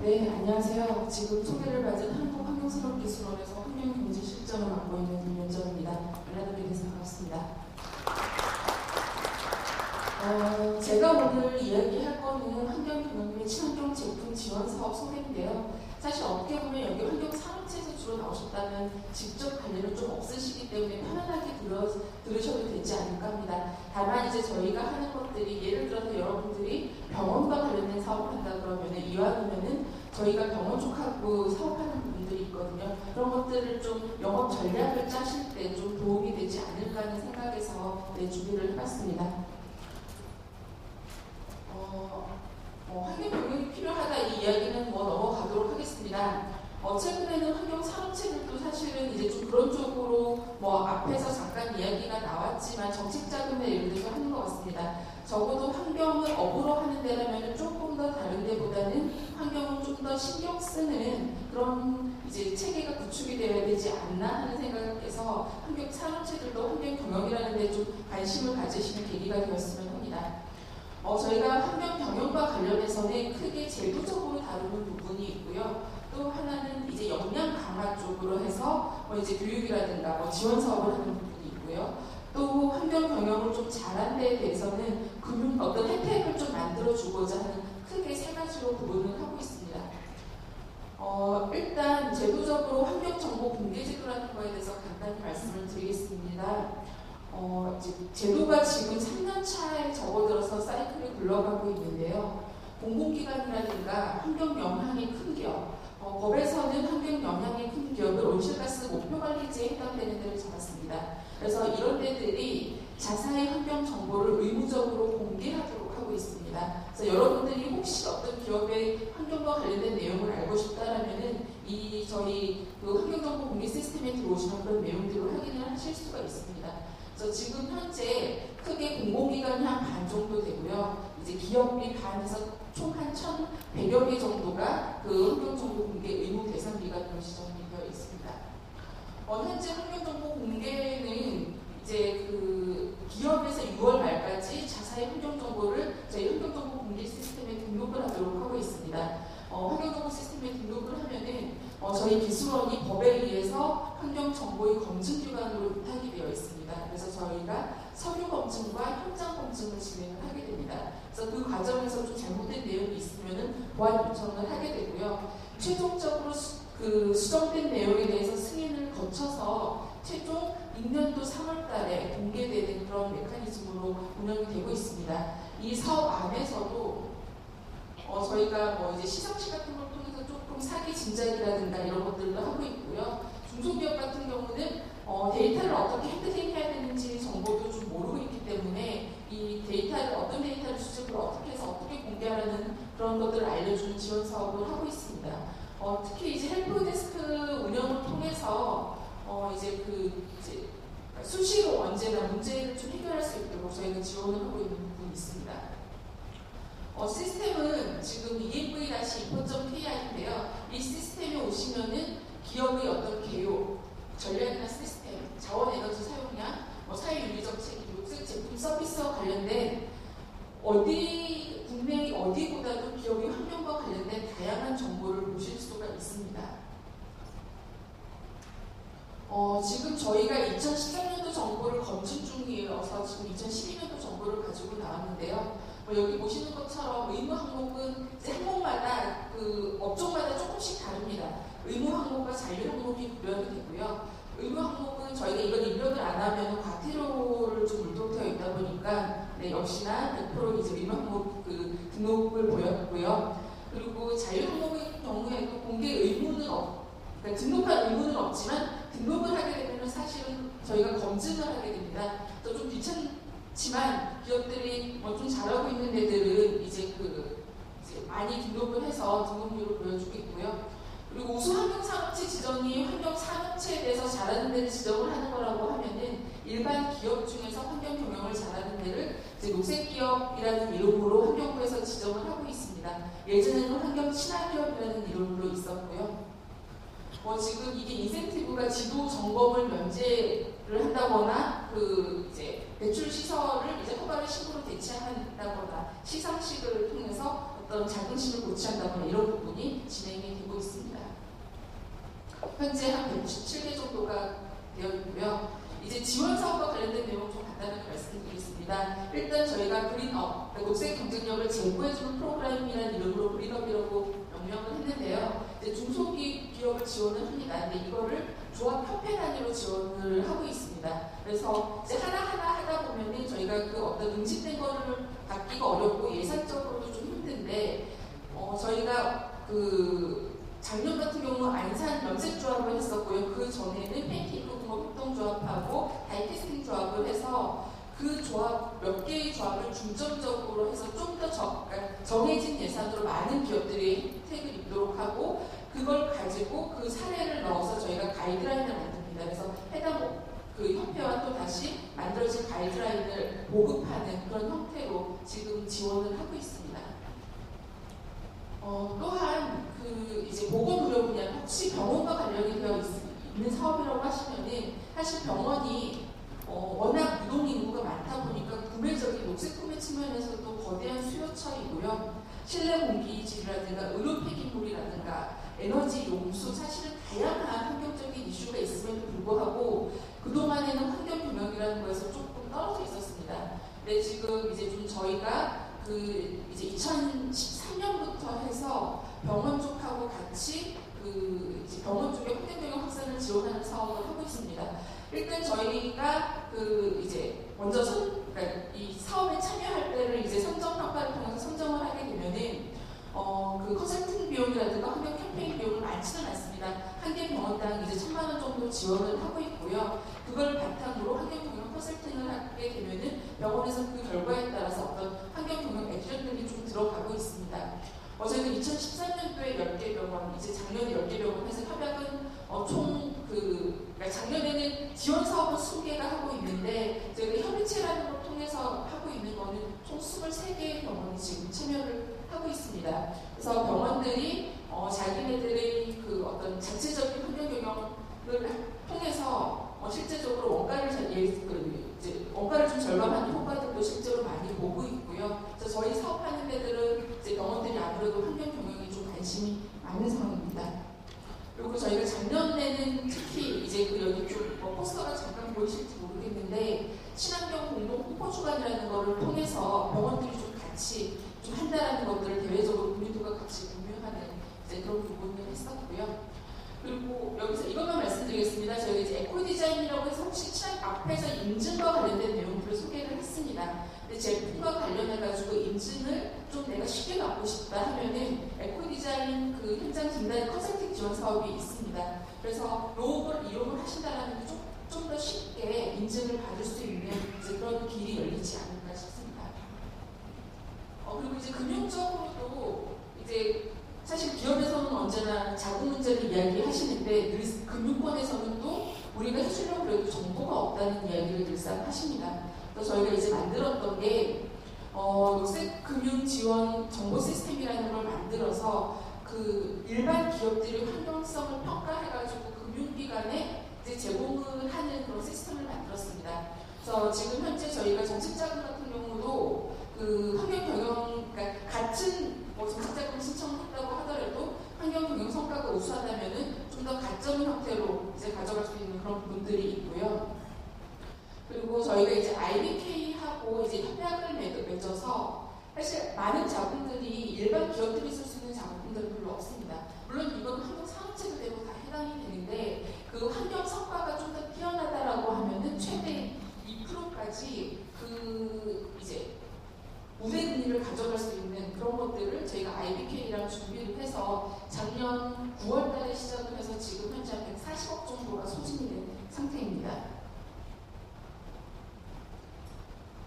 네, 안녕하세요. 지금 소개를 받은 한국환경산업기술원에서 환경경제 실장을 맡고 있는. 만나뵙게 돼서 반갑습니다. 어, 제가 오늘 이야기할 거는 환경경영의 친환경 제품 지원 사업 소개인데요. 사실 어떻게 보면 여기 환경산업체에서 주로 나오셨다면 직접 관련은 좀 없으시기 때문에 편안하게 들으셔도 다. 다만 이제 저희가 하는 것들이 예를 들어서 여러분들이 병원과 관련된 사업을 한다 그러면 이왕이면은 저희가 병원 쪽하고 사업하는 부분들이 있거든요. 그런 것들을 좀 영업 전략을 짜실 때 좀 도움이 되지 않을까 하는 생각에서 네, 준비를 해봤습니다. 어, 어, 환경 경영이 필요하다 이 이야기는 뭐 넘어가도록 하겠습니다. 어, 최근에는 환경 산업체들도 사실은 이제 좀 그런 쪽으로 뭐 앞에서 잠깐 이야기가 나왔지만 정책 자금에 예를 들어서 하는 것 같습니다. 적어도 환경을 업으로 하는 데라면 조금 더 다른 데보다는 환경을 좀 더 신경 쓰는 그런 이제 체계가 구축이 되어야 되지 않나 하는 생각에서 환경 산업체들도 환경 경영이라는 데 좀 관심을 가지시는 계기가 되었으면 합니다. 어, 저희가 환경 경영과 관련해서는 크게 제도적으로 다루는 부분이 있고요. 또 하나는 이제 역량 강화 쪽으로 해서 뭐 이제 교육이라든가 뭐 지원 사업을 하는 부분이 있고요. 또 환경 경영을 좀 잘한 데에 대해서는 금융 어떤 혜택을 좀 만들어 주고자 하는 크게 세 가지로 구분을 하고 있습니다. 어, 일단 제도적으로 환경 정보 공개 제도라는 거에 대해서 간단히 말씀을 드리겠습니다. 어, 제도가 지금 3년 차에 접어들어서 사이클이 굴러가고 있는데요. 공공기관이라든가 환경 영향이 큰 기업, 어, 법에서는 환경 영향이 큰 기업을 온실가스 목표 관리제에 해당되는 데를 잡았습니다. 그래서 이런 데들이 자사의 환경 정보를 의무적으로 공개하도록 하고 있습니다. 그래서 여러분들이 혹시 어떤 기업의 환경과 관련된 내용을 알고 싶다라면은 이 저희 그 환경정보 공개 시스템에 들어오시면 그런 내용들을 확인을 하실 수가 있습니다. 그래서 지금 현재 크게 공공기관이 한 반 정도 되고요. 이제 기업이 반에서 총 한 1,100여 개 정도가 그 환경정보 공개 의무 대상 기관으로 지정이 되어 있습니다. 어, 현재 환경정보 공개는 이제 그 기업에서 6월 말까지 자사의 환경정보를 저희 환경정보 공개 시스템에 등록을 하도록 하고 있습니다. 어, 환경정보 시스템에 등록을 하면은 어, 저희 기술원이 법에 의해서 환경정보의 검증기관으로 부탁이 되어 있습니다. 그래서 검증과 현장 검증을 진행을 하게 됩니다. 그래서 그 과정에서 좀 잘못된 내용이 있으면은 보완 요청을 하게 되고요. 최종적으로 수, 그 수정된 내용에 대해서 승인을 거쳐서 최종 6년도 3월 달에 공개되는 그런 메커니즘으로 운영이 되고 있습니다. 이 사업 안에서도 어, 저희가 뭐 이제 시상식 같은 걸 통해서 조금 사기 진작이라든가 이런 것들도 하고 있고요. 중소기업 같은 경우는 어, 데이터를 어떻게 핸들링해야 되는지 정보도 좀 모르고 있기 때문에 이 데이터를 어떤 데이터를 수집을 어떻게 해서 어떻게 공개하라는 그런 것들을 알려주는 지원 사업을 하고 있습니다. 어, 특히 이제 헬프 데스크 운영을 통해서 어, 이제 그 이제 수시로 언제나 문제를 좀 해결할 수 있도록 저희가 지원을 하고 있는 부분이 있습니다. 어, 시스템은 지금 EMV-2.KI인데요. 이 시스템에 오시면은 기업의 어떤 개요, 전략이나 시스템, 자원에너지 사용량, 뭐 사회윤리 정책, 녹색 제품 서비스와 관련된 어디 국내 어디보다도 기업의 환경과 관련된 다양한 정보를 보실 수가 있습니다. 어, 지금 저희가 2013년도 정보를 검증 중이어서 지금 2012년도 정보를 가지고 나왔는데요. 뭐 여기 보시는 것처럼 의무 항목은 이제 항목마다 그 업종마다 조금씩 다릅니다. 의무 항목과 잔류 항목이 구별이 되고요. 의무 항목은 저희가 이걸 입력을 안 하면 과태료를 좀 물동되어 있다 보니까 네, 역시나 100% 이제 항목 그 등록을 보였고요. 그리고 자유 항목의 경우에도 공개 의무는 없, 그러니까 등록할 의무는 없지만 등록을 하게 되면 사실은 저희가 검증을 하게 됩니다. 또 좀 귀찮지만 기업들이 뭐 좀 잘하고 있는 데들은 이제 그 이제 많이 등록을 해서 등록률을 보여주고 있고요. 그리고 우수 환경 산업체 지정이 환경 산업체에 대해서 잘하는 데를 지정을 하는 거라고 하면은 일반 기업 중에서 환경 경영을 잘하는 데를 이제 녹색기업이라는 이름으로 환경부에서 지정을 하고 있습니다. 예전에는 환경 친화기업이라는 이름으로 있었고요. 뭐 지금 이게 인센티브가 지도 점검을 면제를 한다거나 그 이제 배출 시설을 이제 허가를 신고로 대체한다거나 시상식을 통해서 어떤 자긍심을 고취한다거나 이런 부분이 진행이 되고 있습니다. 현재 한 197개 정도가 되어 있고요. 이제 지원 사업과 관련된 내용 좀 간단하게 말씀드리겠습니다. 일단 저희가 그린업, 그러니까 녹색 경쟁력을 제고해주는 프로그램이라는 이름으로 그린업이라고 명명을 했는데요. 이제 중소기 기업을 지원을 합니다. 근데 이거를 조합 협회 단위로 지원을 하고 있습니다. 그래서 이제 하나하나 하다 보면은 저희가 그 어떤 응집된 거를 받기가 어렵고 예산적으로도 좀 힘든데, 어, 저희가 그 작년 같은 경우 안산 염색조합을 했었고요. 그 전에는 팬케이크 조합하고 다이캐스팅 조합을 해서 그 조합 몇 개의 조합을 중점적으로 해서 좀 더 정해진 예산으로 많은 기업들이 혜택을 입도록 하고 그걸 가지고 그 사례를 넣어서 저희가 가이드라인을 만듭니다. 그래서 해당 그 협회와 또 다시 만들어진 가이드라인을 보급하는 그런 형태로 지금 지원을 하고 있습니다. 어, 또한 그 이제 보건의료 분야 혹시 병원과 관련이 되어 있, 있는 사업이라고 하시면은 사실 병원이 어, 워낙 유동 인구가 많다 보니까 구매적인 녹색 구매 측면에서도 거대한 수요처이고요. 실내 공기질이라든가 의료 폐기물이라든가 에너지 용수 사실은 다양한 환경적인 이슈가 있음에도 불구하고 그동안에는 환경 경영이라는 거에서 조금 떨어져 있었습니다. 근데 지금 이제 좀 저희가 그 이제 2013년부터 해서 병원 쪽하고 같이 그 병원 쪽의 환경 경영 확산을 지원하는 사업을 하고 있습니다. 일단 저희가 그 이제 먼저 선, 그러니까 이 사업에 참여할 때를 이제 선정 평가를 통해서 선정을 하게 되면은 어, 그 컨설팅 비용이라든가 환경 캠페인 비용을 많지는 않습니다. 한 개 병원당 이제 천만 원 정도 지원을 하고 있고요. 그걸 바탕으로 환경 경영 컨설팅을 하게 되면은 병원에서 그 결과에 따라서 어떤 환경 경영 액션들이 좀 들어가고 있습니다. 어, 저희는 2013년도에 10개 병원, 이제 작년에 10개 병원 해서 협약은 어, 총그 그러니까 작년에는 지원 사업은 20개가 하고 있는데 저희가 협의체라는 걸 통해서 하고 있는 거는 총 23개의 병원이 지금 참여를 하고 있습니다. 그래서 병원들이 어, 자기네들의 그 어떤 자체적인 환경 경영을 통해서 어, 실제적으로 원가를 잘, 예, 그, 이제 원가를 좀 절감하는 효과들도 실제로 많이 보고 있고요. 그래서 저희 사업하는 데들은 이제 병원들이 아무래도 환경 경영에 좀 관심이 많은 상황입니다. 그리고 저희가 작년에는 특히 이제 그 여기 좀뭐 포스터가 잠깐 보이실지 모르겠는데 친환경 공동 홍보 주간이라는 거를 통해서 병원들이 좀 같이 좀 한다라는 것들을 대외적으로 국민들과 같이 공유하는 이제 그런 부분을 했었고요. 그리고 여기서 이것만 말씀드리겠습니다. 저희가 이제 에코 디자인이라고 해서 혹시 친환 앞에서 인증과 관련된 내용들을 소개를 했습니다. 근데 제품과 관련해가지고 인증을 좀 내가 쉽게 받고 싶다 하면은 에코 디자인 그 현장 진단 컨설팅 지원 사업이 있습니다. 그래서 로고를 이용을 하신다라는 게 좀 더 쉽게 인증을 받을 수 있는 그런 길이 열리지 않을까 싶습니다. 어, 그리고 이제 금융적으로도 이제 사실 기업에서는 언제나 자금 문제를 이야기하시는데 늘 금융권에서는 또 우리가 해주려고 해도 정보가 없다는 이야기를 늘상 하십니다. 그래서 저희가 이제 만들었던 게 어, 녹색 금융 지원 정보 시스템이라는 걸 만들어서 그 일반 기업들의 환경성을 평가해가지고 금융기관에 이제 제공을 하는 그런 시스템을 만들었습니다. 그래서 지금 현재 저희가 정책자금 같은 경우도 그 환경 경영, 그러니까 같은 뭐 정책자금 신청했다고 하더라도 환경 경영 성과가 우수하다면은 좀 더 가점 형태로 이제 가져갈 수 있는 그런 부분들이 있고요. 그리고 저희가 이제 IBK하고 이제 협약을 맺어서 사실 많은 자금들이 일반 기업들이 쓸 수 있는 자금들은 별로 없습니다. 물론 이건 환경 산업체도 되고 다 해당이 되는데 그 환경 성과가 좀 더 뛰어나다라고 하면은 최대 2%까지 그 이제 우대금리를 가져갈 수 있는 그런 것들을 저희가 IBK랑 준비를 해서 작년 9월 달에 시작을 해서 지금 현재 140억 정도가 소진이 된 상태입니다.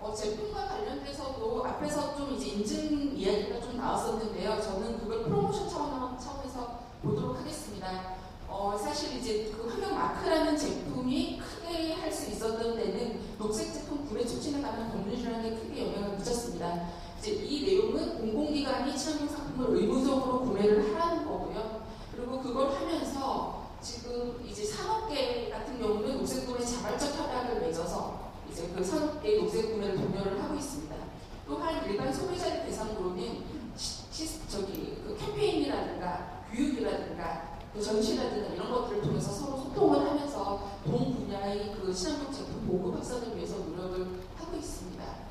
어, 제품과 관련돼서도 앞에서 좀 이제 인증 이야기가 좀 나왔었는데요. 저는 그걸 프로모션 차원, 차원에서 보도록 하겠습니다. 어, 사실 이제 그 환경 마크라는 제품이 크게 할 수 있었던 데는 녹색 제품 구매 촉진에 관한 법률이라는 게 크게 영향을 미쳤습니다. 이제 이 내용은 공공기관이 상품을 의무적으로 구매를 하라는 거고요. 그리고 그걸 하면서 지금 이제 산업계 같은 경우는 녹색 구매 자발적 협약을 맺어서 이제 그 산업계 녹색 구매를 독려를 하고 있습니다. 또한 일반 소비자를 대상으로는 시, 시, 저기 그 캠페인이라든가 교육이라든가 그 전시라든가 이런 것들을 통해서 서로 소통을 하면서 동 분야의 그 친환경 제품 보급 확산을 위해서 노력을 하고 있습니다.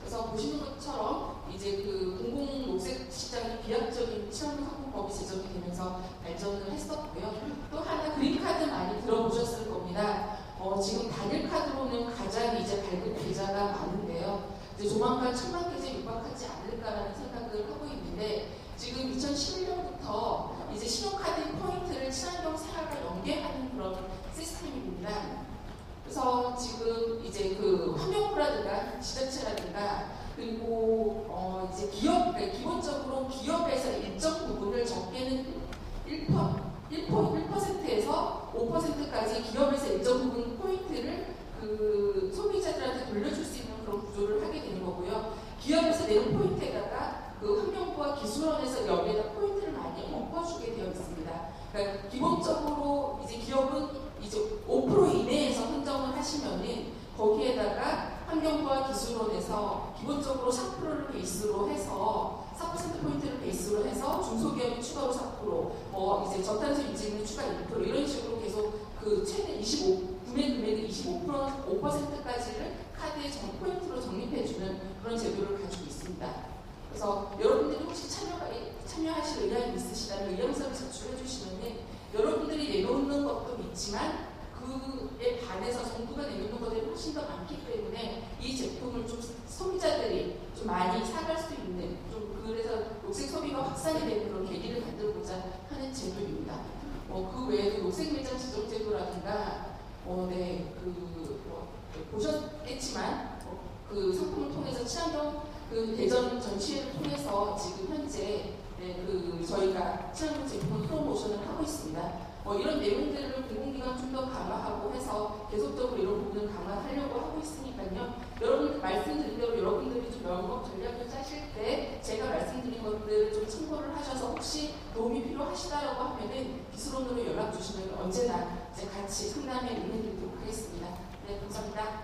그래서 보시는 것처럼 이제 그 공공 녹색 시장이 비약적인 친환경 상품법이 제정이 되면서 발전을 했었고요. 또 하나 그린카드 많이 들어보셨을 겁니다. 어, 지금 단일 카드로는 가장 이제 발급 계좌가 많은데요. 이제 조만간 천만 계좌에 육박하지 않을까라는 생각을 하고 있는데 지금 2011년부터 이제 신용카드 포인트를 친환경 생활과 연계하는 그런 시스템입니다. 그래서 지금 이제 그 환경부라든가 지자체라든가 그리고 어 이제 기업 그러니까 기본적으로 기업에서 일정 부분을 적게는 1%, 1%에서 5%까지 기업에서 일정 부분 포인트를 그 소비자들한테 돌려줄 수 있는 그런 구조를 하게 되는 거고요. 기업에서 내는 포인트에다가 그 환경부와 기술원에서 여기에다 포인트를 많이 얹어주게 되어 있습니다. 그러니까 기본적으로 이제 기업은 이제 5% 이내에서 선정을 하시면은 거기에다가 환경부와 기술원에서 기본적으로 4%를 베이스로 해서 4% 포인트를 베이스로 해서 중소기업이 추가로 4%, 뭐 이제 저탄소 유지는 추가 1% 이런 식으로 계속 그 최대 25 구매 금액의 25% 5%까지를 카드에 정 포인트로 적립해주는 그런 제도를 가지고 있습니다. 그래서 여러분들이 혹시 참여 참여하실 의향이 있으시다면 의향서를 제출해 주시면은 여러분들이 내놓는 것도 있지만 그에 반해서 정부가 내놓는 것들이 훨씬 더 많기 때문에 이 제품을 좀 소비자들이 좀 많이 사갈 수 있는 좀 그래서 녹색 소비가 확산이 되는 그런 계기를 만들고자 하는 제도입니다. 어, 그 외에도 녹색 매장 지정 제도라든가 어, 네, 그 뭐, 보셨겠지만 어, 그 상품을 통해서 친환경 그 대전 전시회를 통해서 지금 현재 네, 그 저희가 제품 프로모션을 하고 있습니다. 뭐 이런 내용들을 공공기관 좀 더 강화하고 해서 계속적으로 이런 부분을 강화하려고 하고 있으니까요. 여러분 말씀드린 대로 여러분들이 좀 영업 전략을 짜실 때 제가 말씀드린 것들을 좀 참고를 하셔서 혹시 도움이 필요하시다라고 하면은 기술원으로 연락 주시면 언제나 같이 상담에 응해드리도록 하겠습니다. 네, 감사합니다.